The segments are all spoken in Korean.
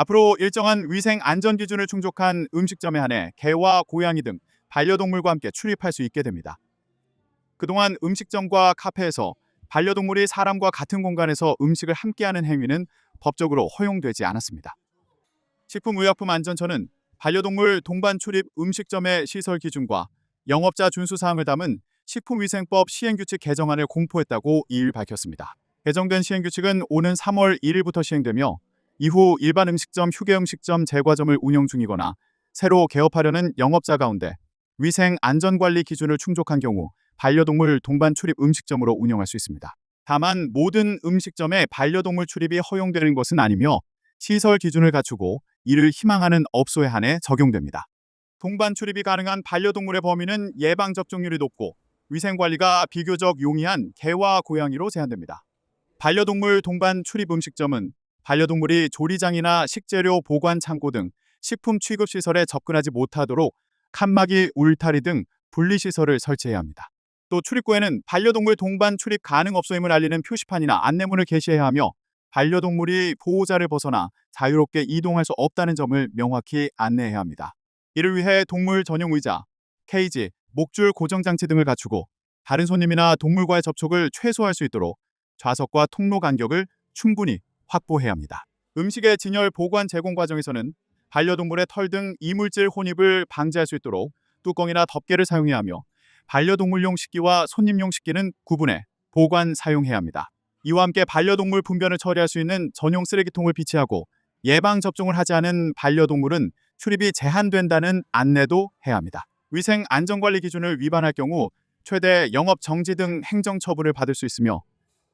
앞으로 일정한 위생 안전 기준을 충족한 음식점에 한해 개와 고양이 등 반려동물과 함께 출입할 수 있게 됩니다. 그동안 음식점과 카페에서 반려동물이 사람과 같은 공간에서 음식을 함께하는 행위는 법적으로 허용되지 않았습니다. 식품의약품안전처는 반려동물 동반 출입 음식점의 시설 기준과 영업자 준수 사항을 담은 식품위생법 시행규칙 개정안을 공포했다고 2일 밝혔습니다. 개정된 시행규칙은 오는 3월 1일부터 시행되며 이후 일반 음식점, 휴게 음식점, 제과점을 운영 중이거나 새로 개업하려는 영업자 가운데 위생 안전관리 기준을 충족한 경우 반려동물 동반 출입 음식점으로 운영할 수 있습니다. 다만 모든 음식점에 반려동물 출입이 허용되는 것은 아니며 시설 기준을 갖추고 이를 희망하는 업소에 한해 적용됩니다. 동반 출입이 가능한 반려동물의 범위는 예방 접종률이 높고 위생 관리가 비교적 용이한 개와 고양이로 제한됩니다. 반려동물 동반 출입 음식점은 반려동물이 조리장이나 식재료 보관 창고 등 식품 취급 시설에 접근하지 못하도록 칸막이, 울타리 등 분리 시설을 설치해야 합니다. 또 출입구에는 반려동물 동반 출입 가능 업소임을 알리는 표시판이나 안내문을 게시해야 하며 반려동물이 보호자를 벗어나 자유롭게 이동할 수 없다는 점을 명확히 안내해야 합니다. 이를 위해 동물 전용 의자, 케이지, 목줄 고정 장치 등을 갖추고 다른 손님이나 동물과의 접촉을 최소화할 수 있도록 좌석과 통로 간격을 충분히 확보해야 합니다. 음식의 진열 보관 제공 과정에서는 반려동물의 털 등 이물질 혼입을 방지할 수 있도록 뚜껑이나 덮개를 사용해야 하며 반려동물용 식기와 손님용 식기는 구분해 보관 사용해야 합니다. 이와 함께 반려동물 분변을 처리할 수 있는 전용 쓰레기통을 비치하고 예방 접종을 하지 않은 반려동물은 출입이 제한된다는 안내도 해야 합니다. 위생 안전관리 기준을 위반할 경우 최대 영업 정지 등 행정 처분을 받을 수 있으며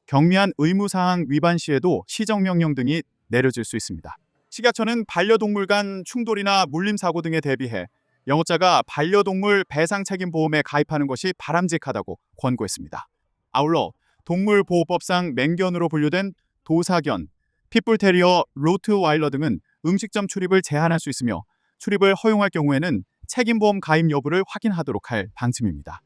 경미한 의무사항 위반 시에도 시정명령 등이 내려질 수 있습니다. 식약처는 반려동물 간 충돌이나 물림 사고 등에 대비해 영업자가 반려동물 배상 책임 보험에 가입하는 것이 바람직하다고 권고했습니다. 아울러 동물보호법상 맹견으로 분류된 도사견, 핏불테리어, 로트와일러 등은 음식점 출입을 제한할 수 있으며 출입을 허용할 경우에는 책임보험 가입 여부를 확인하도록 할 방침입니다.